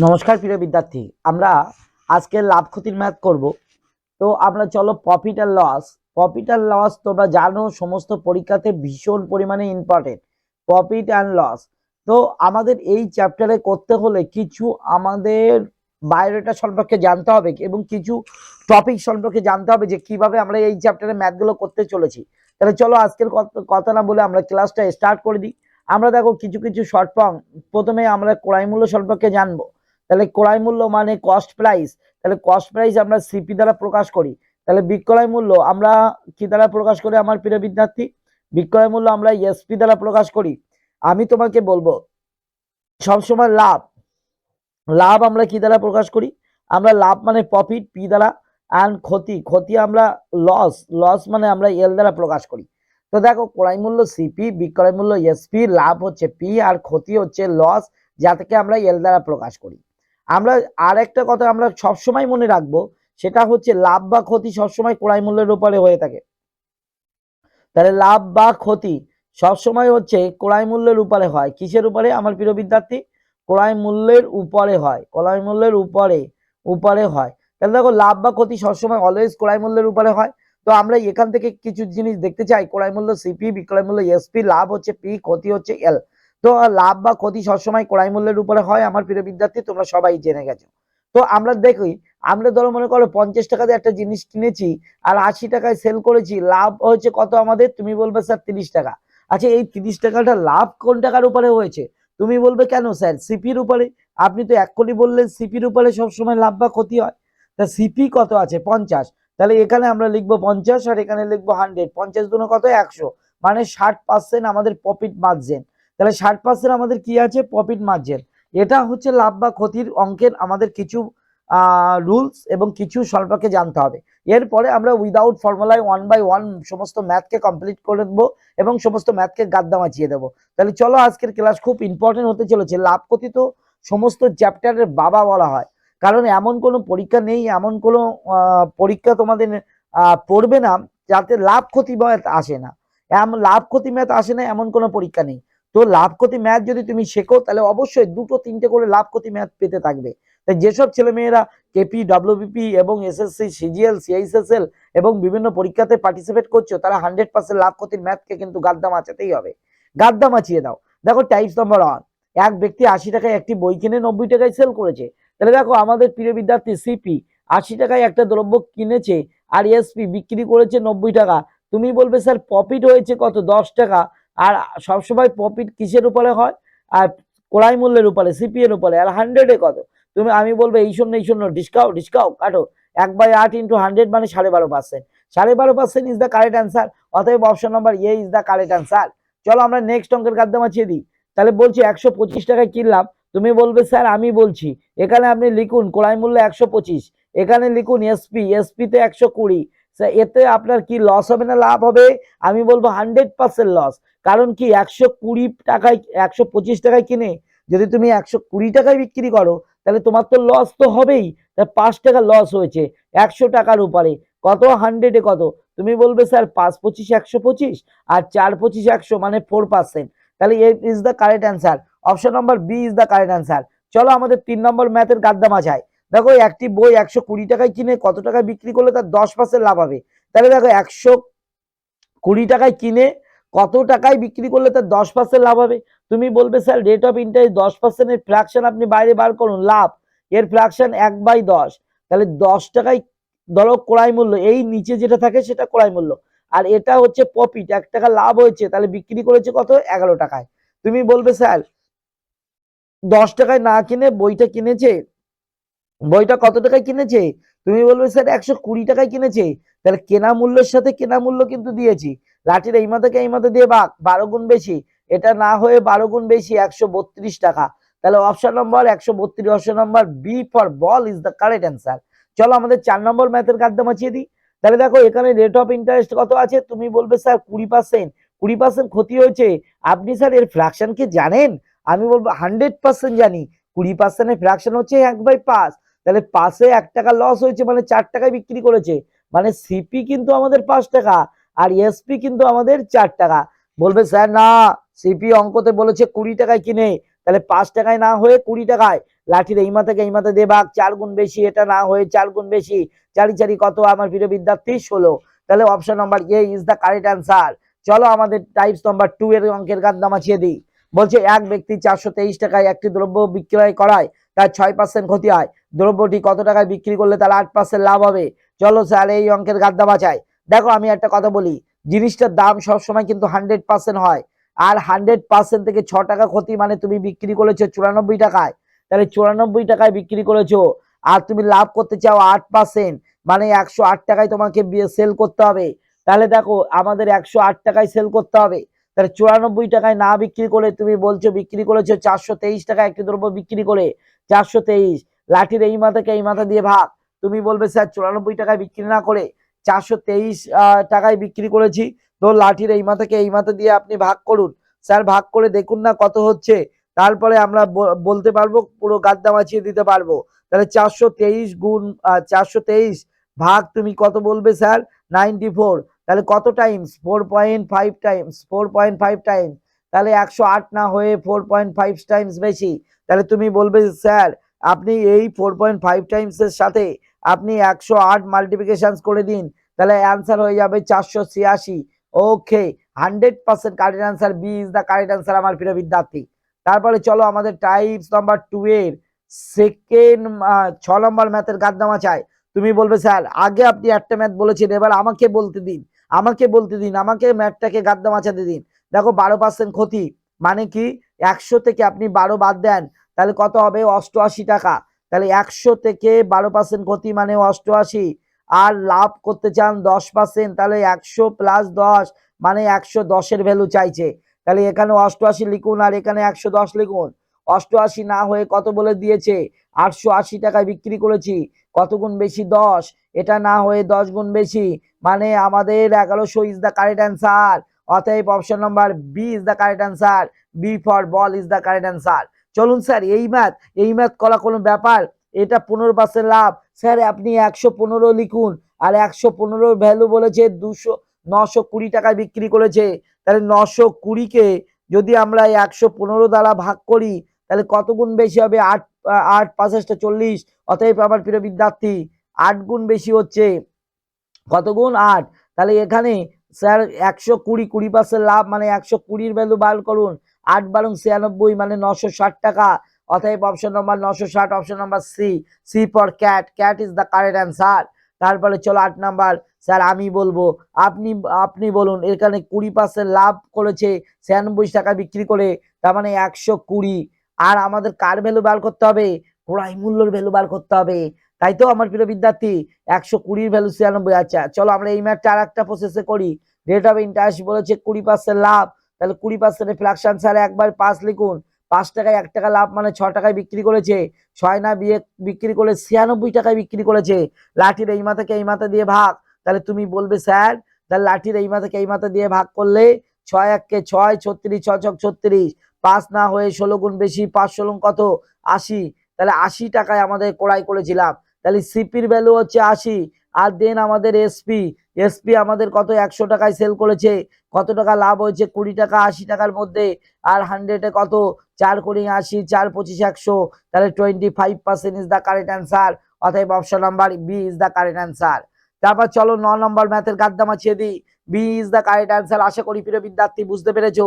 নমস্কার প্রিয় বিদ্যার্থী, আমরা আজকে লাভ ক্ষতির ম্যাথ করব। তো আমরা চলো প্রফিট আর লস প্রফিট আর লস তোমরা জানো, সমস্ত পরীক্ষাতে ভীষণ পরিমাণে ইম্পর্টেন্ট প্রফিট অ্যান্ড লস তো আমাদের এই চ্যাপ্টারে করতে হলে কিছু আমাদের বায়োডাটা সম্পর্কে জানতে হবে এবং কিছু টপিক সম্পর্কে জানতে হবে যে কীভাবে আমরা এই চ্যাপ্টারে ম্যাথগুলো করতে চলেছি। তাহলে চলো আজকের কথা- না বলে আমরা ক্লাসটা স্টার্ট করে দিই। আমরা দেখো কিছু কিছু শর্ট ফর্ম প্রথমে আমরা ক্রয় মূল্য সম্পর্কে জানব। তাহলে ক্রয় মূল্য মানে কস্ট প্রাইস তাহলে কস্ট প্রাইস আমরা সিপি দ্বারা প্রকাশ করি। তাহলে বিক্রয় মূল্য আমরা কি দ্বারা প্রকাশ করি আমার প্রিয় বিদ্যার্থী? বিক্রয় মূল্য আমরা এসপি দ্বারা প্রকাশ করি। আমি তোমাকে বলব, সবসময় লাভ লাভ আমরা কি দ্বারা প্রকাশ করি? আমরা লাভ মানে প্রফিট পি দ্বারা অ্যান্ড ক্ষতি ক্ষতি আমরা লস লস মানে আমরা এল দ্বারা প্রকাশ করি। তো দেখো, ক্রয় মূল্য সিপি বিক্রয় মূল্য এসপি লাভ হচ্ছে পি আর ক্ষতি হচ্ছে লস যা থেকে আমরা এল দ্বারা প্রকাশ করি। আমরা আর একটা কথা আমরা সবসময় মনে রাখব, সেটা হচ্ছে লাভ বা ক্ষতি সবসময় ক্রয় মূল্যের উপরে হয়ে থাকে। তাহলে লাভ বা ক্ষতি সবসময় হচ্ছে ক্রয় মূল্যের উপরে হয়। কিসের উপরে? আমার প্রিয় বিদ্যার্থী, ক্রয় মূল্যের উপরে হয়। ক্রয় মূল্যের উপরে উপরে হয়। তাহলে দেখো, লাভ বা ক্ষতি সবসময় অলওয়েজ ক্রয় মূল্যের উপরে হয়। তো আমরা এখান থেকে কিছু জিনিস দেখতে চাই। ক্রয় মূল্য সিপি বিক্রয় মূল্য এসপি লাভ হচ্ছে পি ক্ষতি হচ্ছে এল তো লাভ বা ক্ষতি সবসময় ক্রয় মূল্যের উপরে হয়, আমার প্রিয় বিদ্যার্থী, তোমরা সবাই জেনে গেছো। তো আমরা দেখি, আমরা ধরো মনে করো পঞ্চাশ টাকাতে একটা জিনিস কিনেছি, আর আশি টাকায় সেল করেছি, লাভ হয়েছে কত আমাদের? তুমি বলবে স্যার তিরিশ টাকা। আচ্ছা এই তিরিশ টাকাটা লাভ কোন টাকার উপরে হয়েছে? তুমি বলবে কেন স্যার সিপির উপরে। আপনি তো এক্ষুনি বললেন সিপির উপরে সবসময় লাভ বা ক্ষতি হয়। তা সিপি কত আছে? পঞ্চাশ। তাহলে এখানে আমরা লিখব পঞ্চাশ, আর এখানে লিখব হান্ড্রেড পঞ্চাশ দুনো কত? একশো। মানে ষাট পার্সেন্ট আমাদের প্রফিট মার্জিন তাহলে ষাট পার্সেন্ট আমাদের কি আছে? প্রফিট মার্জিন এটা হচ্ছে লাভ বা ক্ষতির অঙ্কের আমাদের কিছু রুলস এবং কিছু সম্পর্কে জানতে হবে। এরপরে আমরা উইদাউট ফর্মুলায় ওয়ান বাই ওয়ান সমস্ত ম্যাথকে কমপ্লিট করে দেবো এবং সমস্ত ম্যাথকে গাদ্দা মাচিয়ে দেবো। তাহলে চলো আজকের ক্লাস খুব ইম্পর্টেন্ট হতে চলেছে। লাভ ক্ষতি তো সমস্ত চ্যাপ্টারের বাবা বলা হয়। কারণ এমন কোনো পরীক্ষা নেই, এমন কোনো পরীক্ষা তোমাদের পড়বে না যাতে লাভ ক্ষতি ম্যাথ আসে না। লাভ ক্ষতি ম্যাথ আসে না এমন কোনো পরীক্ষা নেই। তো লাভ ক্ষতি ম্যাথ যদি তুমি শেখো, তাহলে অবশ্যই দুটো, তিনটে করে লাভ ক্ষতি ম্যাথ পেতে থাকবে। তাই যেসব ছেলেমেয়েরা কেপি ডাব্লিউবিপি এবং এসএসসি সিজিএল সিআইএসএল এবং বিভিন্ন পরীক্ষাতে পার্টিসিপেট করছ, তারা হান্ড্রেড পার্সেন্ট লাভ ক্ষতির ম্যাথকে কিন্তু গাদ্দা মাচাতেই হবে। গাদ্দা মাচিয়ে দাও। দেখো টাইপস নাম্বার ওয়ান এক ব্যক্তি আশি টাকায় একটি বই কিনে নব্বই টাকায় সেল করেছে। তাহলে দেখো আমাদের প্রিয় বিদ্যার্থী সিপি আশি টাকায় একটা দ্রব্য কিনেছে আর এসপি বিক্রি করেছে নব্বই টাকা। তুমি বলবে, স্যার প্রফিট হয়েছে কত? দশ টাকা। আর সবসময় প্রফিট কিসের উপরে হয়? আর ক্রয় মূল্যের উপরে সিপি এর উপরে, আর হান্ড্রেডে কত? তুমি, আমি বলব এই শূন্য এই শূন্য ডিসকাউন্ট ডিসকাউন্ট কাটো। এক বাই আট ইন্টু হান্ড্রেড মানে সাড়ে বারো পার্সেন্ট সাড়ে বারো percent is the correct answer অতএব option number A is the correct answer চলো আমরা নেক্সট অঙ্কের গাদ্দা মাছিয়ে দিই। তাহলে বলছি একশো পঁচিশ টাকায় কিনলাম তুমি বলবে, স্যার, আমি বলছি, এখানে আপনি লিখুন, ক্রয় মূল্য একশো পঁচিশ। এখানে লিখুন এসপি এসপি তে একশো কুড়ি। এতে আপনার কি লস হবে না লাভ হবে? আমি বলব হান্ড্রেড পার্সেন্ট লস কারণ কি একশো কুড়ি টাকায়, একশো পঁচিশ টাকায় কিনে যদি তুমি একশো কুড়ি টাকায় বিক্রি করো, তাহলে তোমার তো লস তো হবেই। তা পাঁচ টাকা লস হয়েছে, একশো টাকার উপরে। কত? হান্ড্রেডে কত? তুমি বলবে, স্যার, পাঁচ পঁচিশ, একশো পঁচিশ আর চার পঁচিশ, একশো মানে ফোর পার্সেন্ট তাহলে A is the correct answer option number B is the correct answer চলো আমাদের তিন নম্বর ম্যাথের গাদ্দা মাঝায় দেখো, একটি বই একশো কুড়ি টাকায় কিনে কত টাকায় বিক্রি করলে তার দশ পার্সেন্ট লাভ হবে? তাহলে দেখো, একশো কুড়ি টাকায় কিনে কত টাকায় বিক্রি করলে তার দশ পার্সেন্ট লাভ হবে? তুমি বলবে, স্যার রেট অফ ইন্টারেস্ট দশ পার্সেন্টের ফ্র্যাকশন আপনি বাইরে বার করুন, লাভ। এর ফ্র্যাকশন এক বাই দশ। তাহলে দশ টাকায় ধরো ক্রয় মূল্য, এই নিচে যেটা থাকে সেটা ক্রয় মূল্য। আর এটা হচ্ছে প্রফিট এক টাকা লাভ হয়েছে, তাহলে বিক্রি করেছে কত? এগারো টাকায়। তুমি বলবে, স্যার, দশ টাকায় না কিনে বইটা কিনেছে বইটা কত টাকায় কিনেছে? তুমি বলবে, স্যার, একশো কুড়ি টাকায় কিনেছে। তাহলে কেনা মূল্যের সাথে কেনা মূল্য কিন্তু দিয়েছি। লাঠির এই মাথাকে এই মাথা দিয়ে বাঘ বারো গুণ বেশি। এটা না হয়ে বারো গুণ বেশি, একশো বত্রিশ টাকা। তাহলে অপশন নম্বর একশো বত্রিশ option number B for ball is the correct answer চলো আমাদের চার নম্বর ম্যাথের কাদ্দা মাছিয়ে দিই। তাহলে দেখো, এখানে রেট অফ ইন্টারেস্ট কত আছে? তুমি বলবে, স্যার, কুড়ি পার্সেন্ট কুড়ি পার্সেন্ট ক্ষতি হয়েছে। আপনি, স্যার, এর ফ্র্যাকশন কি জানেন? আমি বলব হান্ড্রেড পার্সেন্ট জানি। কুড়ি পার্সেন্টের ফ্র্যাকশন হচ্ছে এক বাই পাঁচ। তাহলে পাশে এক টাকা লস হয়েছে মানে চার টাকায় বিক্রি করেছে। মানে সিপি কিন্তু আমাদের পাঁচ টাকা আর এসপি কিন্তু আমাদের চার টাকা। বলবে স্যার না সিপি অঙ্কতে বলেছে কুড়ি টাকায় কিনে। তাহলে পাঁচ টাকায় না হয়ে কুড়ি টাকায়। লাঠির এই মাথা এই মাথা ভাগ, চার গুণ বেশি, এটা না হয়ে চার গুণ বেশি, চারি চারি কত, আমার প্রিয় বিদ্যার্থী, ষোলো। তাহলে option number A is the correct answer চলো আমাদের টাইপস নম্বর টু এর অঙ্কের গাদ্দা মাছিয়ে দিই। বলছে এক ব্যক্তি চারশো তেইশ টাকায় একটি দ্রব্য বিক্রয় করায় তার ছয় পার্সেন্ট ক্ষতি হয়। দ্রব্যটি কত টাকায় বিক্রি করলে তার আট পার্সেন্ট লাভ হবে? চলো স্যার এই অঙ্কের গাদ্দা বাঁচাই। দেখো, আমি একটা কথা বলি, জিনিসটার দাম সবসময় কিন্তু হান্ড্রেড পার্সেন্ট হয়। আর হান্ড্রেড পার্সেন্ট থেকে ছ টাকা ক্ষতি মানে তুমি বিক্রি করেছ চুরানব্বই টাকায়। তাহলে চুরানব্বই টাকায় বিক্রি করেছ, আর তুমি লাভ করতে চাও আট পার্সেন্ট মানে একশো আট টাকায় তোমাকে সেল করতে হবে। তাহলে দেখো, আমাদের একশো আট টাকায় সেল করতে হবে। তাহলে চুরানব্বই টাকায় না বিক্রি করে তুমি বলছো বিক্রি করেছ চারশো তেইশ টাকা একটি দ্রব্য বিক্রি করে, চারশো তেইশ। লাঠির এই মাথাকে এই মাথা দিয়ে ভাগ। তুমি বলবে, স্যার, চুরানব্বই টাকায় বিক্রি না করে চারশো তেইশ টাকায় বিক্রি করেছি। তো লাঠির এই মাথাকে এই মাথা দিয়ে আপনি ভাগ করুন। স্যার, ভাগ করে দেখুন না কত হচ্ছে। তারপরে আমরা বলতে পারব, পুরো গাদ্দা মাছিয়ে দিতে পারব। তাহলে চারশো তেইশ গুণ চারশো তেইশ ভাগ তুমি কত বলবে, স্যার? Ninety four. তাহলে কত times four point five times four point five times তাহলে একশো আট না হয়ে ফোর পয়েন্ট ফাইভ টাইমস বেশি। তাহলে তুমি বলবে স্যার, আপনি এই ফোর পয়েন্ট ফাইভ টাইমসের সাথে আপনি একশো আট মাল্টিপ্লিকেশন করে দিন। তাহলে অ্যান্সার হয়ে যাবে চারশো ছিয়াশি। Okay hundred percent correct answer B is the correct answer আমার প্রিয় বিদ্যার্থী। তারপরে চলো আমাদের টাইপস নাম্বার টু এর সেকেন্ড ছ নম্বর ম্যাথের গাদ্দামা চাই। তুমি বলবে, স্যার, আগে আপনি একটা ম্যাথ বলেছেন, এবার আমাকে বলতে দিন। আমাকে বলতে দিন, আমাকে ম্যাটটাকে গাদ্দা মাচাতে দিন। দেখো বারো পার্সেন্ট ক্ষতি মানে কি? একশো থেকে আপনি বারো বাদ দেন, তাহলে কত হবে? অষ্টআশি টাকা। তাহলে একশো থেকে বারো পার্সেন্ট ক্ষতি মানে অষ্টআশি। আর লাভ করতে চান দশ পার্সেন্ট তাহলে একশো প্লাস দশ মানে একশো দশের ভ্যালু চাইছে। তাহলে এখানে অষ্টআশি লিখুন আর এখানে একশো দশ লিখুন। অষ্টআশি না হয়ে কত বলে দিয়েছে? আটশো আশি টাকায় বিক্রি করেছি। কত গুণ বেশি দশ? এটা না হয়ে দশ গুণ বেশি। মানে আমাদের এগারোশো ইজ দ্য কারেক্ট অ্যান্সার অতএব option number B is the correct answer B for ball is the correct answer চলুন স্যার এই ম্যাথ এই ম্যাথ করা কোনো ব্যাপার? এটা পনেরো পার্সেন্ট লাভ। স্যার আপনি একশো পনেরো লিখুন। আর একশো পনেরোর ভ্যালু বলেছে দুশো, নশো কুড়ি টাকায় বিক্রি করেছে। তাহলে নশো কুড়িকে যদি আমরা একশো পনেরো দ্বারা ভাগ করি, তাহলে কত গুণ বেশি হবে? আট আট পাঁচাশটা চল্লিশ, অতএব আমার প্রিয় বিদ্যার্থী, আট গুণ বেশি হচ্ছে কত গুণ? আট। তাহলে এখানে স্যার একশো কুড়ি কুড়ি পার্সেন্ট লাভ মানে একশো কুড়ির ভ্যালু বার করুন। আট বারং ছিয়ানব্বই মানে নশো ষাট টাকা। অতএব অপশন নম্বর নশো ষাট option number C C for cat cat is the correct answer তারপরে চলো আট নাম্বার। স্যার, আমি বলব, আপনি আপনি বলুন, এখানে কুড়ি পার্সেন্ট লাভ করেছে ছিয়ানব্বই টাকা বিক্রি করে, তার মানে একশো কুড়ি। আর আমাদের কার ভ্যালু বার করতে হবে? ক্রয় মূল্যর ভ্যালু বার করতে হবে। তাই তো, আমার প্রিয় বিদ্যার্থী, একশো কুড়ির ভ্যালু ছিয়ানব্বই আচ্ছা চলো আমরা এই ম্যাথটা আর একটা প্রসেসে করি। রেট অফ ইন্টারেস্ট বলেছে কুড়ি পার্সেন্ট লাভ, তাহলে কুড়ি পার্সেন্টের ফ্ল্যাকশন স্যার একবার পাঁচ লিখুন। পাঁচ টাকায় এক টাকা লাভ মানে ছ টাকায় বিক্রি করেছে। ছয় না বিয়ে, বিক্রি করে ছিয়ানব্বই টাকায় বিক্রি করেছে। লাঠির এই মাথাকে এই মাথা দিয়ে ভাগ। তাহলে তুমি বলবে, স্যার, তাহলে লাঠির এই মাথাকে এই মাথা দিয়ে ভাগ করলে ছয় এককে ছয়, ছত্রিশ ছ ছক ছত্রিশ। পাঁচ না হয়ে ষোলো গুণ বেশি, পাঁচ ষোলো কত? আশি। তাহলে আশি টাকায় আমাদের ক্রয় করেছিলাম। তাহলে সিপির ভ্যালু হচ্ছে আশি। আর দেন আমাদের এসপি এসপি আমাদের কত? একশো টাকায় সেল করেছে। কত টাকা লাভ হয়েছে? কুড়ি টাকা, আশি টাকার মধ্যে। আর হান্ড্রেডে কত? চার কুড়ি, আশি, চার পঁচিশ, একশো। তাহলে twenty five percent is the correct answer অতএব option number B is the correct answer তারপর চলো ন নম্বর ম্যাথের গাদ্দা মাছিয়ে দিই। B is the correct answer আশা করি প্রিয় বিদ্যার্থী বুঝতে পেরেছ।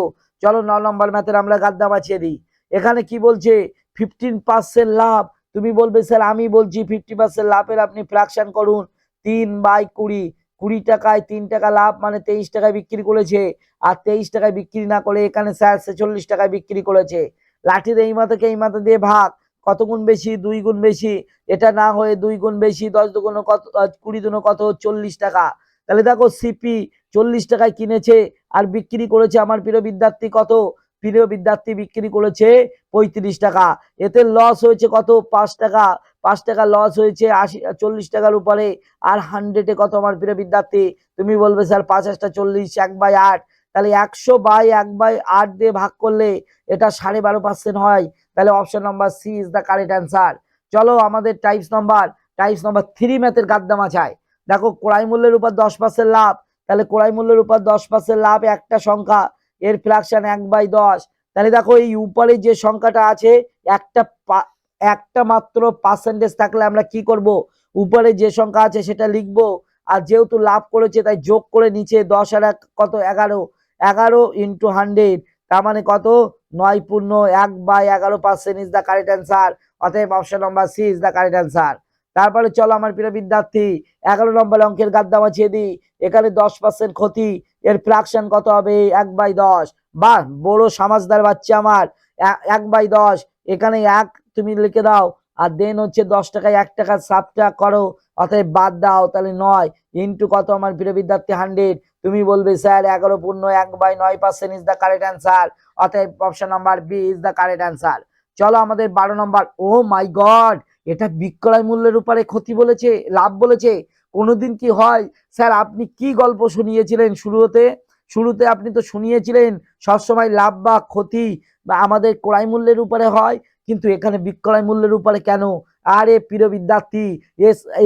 চলো ন নম্বর ম্যাথের আমরা গাদ্দা মাছিয়ে দিই। এখানে কি বলছে? ফিফটিন পার্সেন্ট লাভ। তুমি বলবে, স্যার, আমি বলছি ফিফটি পার্সেন্ট লাভের আপনি ফ্র্যাকশন করুন। তিন বাই কুড়ি। কুড়ি টাকায় তিন টাকা লাভ মানে তেইশ টাকায় বিক্রি করেছে। আর তেইশ টাকায় বিক্রি না করে এখানে স্যার ছেচল্লিশ টাকায় বিক্রি করেছে। লাঠির এই মাথাকে এই মাথা দিয়ে ভাগ। কত গুণ বেশি? দুই গুণ বেশি। এটা না হয়ে দুই গুণ বেশি, দশ দুগুণ কত কুড়ি দুনো কত? চল্লিশ টাকা। তাহলে দেখো সিপি চল্লিশ টাকায় কিনেছে আর বিক্রি করেছে আমার প্রিয় বিদ্যার্থী কত? প্রিয় বিদ্যার্থী বিক্রি করেছে পঁয়ত্রিশ টাকা। এতে লস হয়েছে কত? পাঁচ টাকা। পাঁচ টাকা লস হয়েছে আশি, চল্লিশ টাকার উপরে। আর হান্ড্রেডে কত আমার প্রিয় বিদ্যার্থী? তুমি বলবে স্যার পাঁচাশটা চল্লিশ, এক বাই আট। তাহলে একশো বাই এক বাই আট দিয়ে ভাগ করলে এটা সাড়ে বারো পার্সেন্ট হয়। তাহলে option number C is the correct answer চলো আমাদের types number types number three ম্যাথের গাদ্দামা চাই। দেখো, ক্রয় মূল্যের উপর দশ পার্সেন্ট লাভ। তাহলে ক্রয় মূল্যের উপর দশ পার্সেন্ট লাভ একটা সংখ্যা, এর ফ্র্যাকশন এক বাই দশ। তাহলে দেখো, এই উপরে যে সংখ্যাটা আছে, একটা একটা মাত্র পার্সেন্টেজ থাকলে আমরা কি করব? উপরে যে সংখ্যা আছে, সেটা লিখব। আর যেহেতু লাভ করেছে, তাই যোগ করে নিচে দশ আর এক, কত? এগারো। এগারো ইন্টু হান্ড্রেড তার মানে কত? নয় পূর্ণ এক বাই এগারো percent is the correct answer অতএব option number C is the correct answer তারপরে চলো আমার প্রিয় বিদ্যার্থী, এগারো নম্বর অঙ্কের গাদ্দা বাঁচিয়ে দিই। এখানে দশ পার্সেন্ট ক্ষতি, এর ফ্রাকশন কত হবে? এক বাই দশ। বা বড় সমাজদার বাচ্চা আমার। এক বাই দশ, এখানে এক তুমি লিখে দাও। আর দেন হচ্ছে দশ টাকায় এক টাকা সাতটা করো, অতএব বাদ দাও, তাহলে নয়। ইন্টু কত আমার প্রিয় বিদ্যার্থী? হান্ড্রেড তুমি বলবে, স্যার, এগারো পূর্ণ এক বাই নয় percent is the correct answer অতএব option number B is the correct answer চলো আমাদের বারো নম্বর। ও মাই গড এটা বিক্রয় মূল্যের উপরে ক্ষতি বলেছে, লাভ বলেছে। কোনোদিন কি হয়? স্যার, আপনি কি গল্প শুনিয়েছিলেন শুরুতে? শুরুতে আপনি তো শুনিয়েছিলেন, সবসময় লাভ বা ক্ষতি বা আমাদের ক্রয় মূল্যের উপরে হয়, কিন্তু এখানে বিক্রয় মূল্যের উপরে কেন? আরে, প্রিয় বিদ্যার্থী,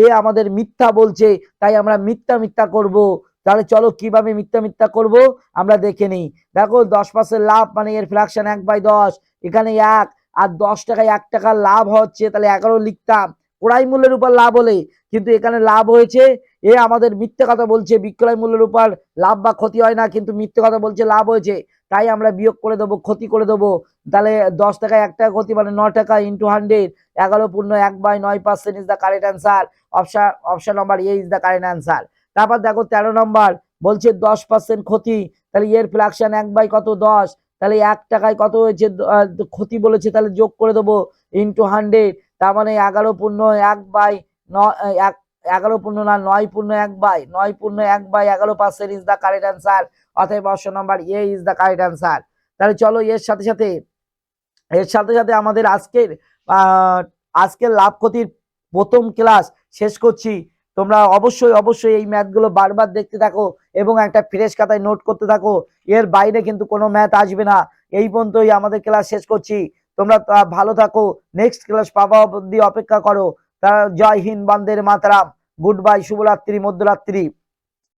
এ আমাদের মিথ্যা বলছে, তাই আমরা মিথ্যা মিথ্যা করব। তাহলে চলো কীভাবে মিথ্যা মিথ্যা করব? আমরা দেখে নিই। দেখো, দশ পার্সেন্ট লাভ মানে এর ফ্র্যাকশন এক বাই দশ, এখানে এক। আর দশ টাকায় এক টাকা লাভ হচ্ছে, তাহলে এগারো লিখতাম। ক্রয় মূল্যের উপর লাভ হলে, কিন্তু এখানে লাভ হয়েছে। এ আমাদের মিথ্যে কথা বলছে, বিক্রয় মূল্যের উপর লাভ বা ক্ষতি হয় না, কিন্তু মিথ্যে কথা বলছে, লাভ হয়েছে। তাই আমরা বিয়োগ করে দেবো, ক্ষতি করে দেবো। তাহলে দশ টাকায় এক টাকা ক্ষতি মানে ন টাকা ইন্টু হান্ড্রেড এগারো পূর্ণ এক বাই নয় percent is the correct answer option option number A is the correct answer তারপর দেখো তেরো নম্বর, বলছে দশ পার্সেন্ট ক্ষতি। তাহলে এর ফ্লাকশন এক বাই কত? দশ। তাহলে এক টাকায় কত হয়েছে? ক্ষতি বলেছে, তাহলে যোগ করে দেবো ইন্টু হান্ড্রেড তার মানে এগারো পূর্ণ এক বাই এক, এগারো পূর্ণ না, নয় পূর্ণ এক বাই, নয় পূর্ণ এক বাই এগারো percent is the correct answer অতএব option number A is the correct answer তাহলে চলো এর সাথে সাথে, এর সাথে সাথে আমাদের আজকের আজকের লাভ ক্ষতির প্রথম ক্লাস শেষ করছি। তোমরা অবশ্যই অবশ্যই এই ম্যাথগুলো বারবার দেখতে থাকো এবং একটা ফ্রেশ খাতায় নোট করতে থাকো। এর বাইরে কিন্তু কোনো ম্যাথ আসবে না। এই পর্যন্তই আমাদের ক্লাস শেষ করছি। তোমরা ভালো থাকো। নেক্সট ক্লাস পাওয়া অবধি অপেক্ষা করো। তা জয় হিন্দ, বন্দের মাতারাম। গুড বাই শুভরাত্রি, মধ্যরাত্রি।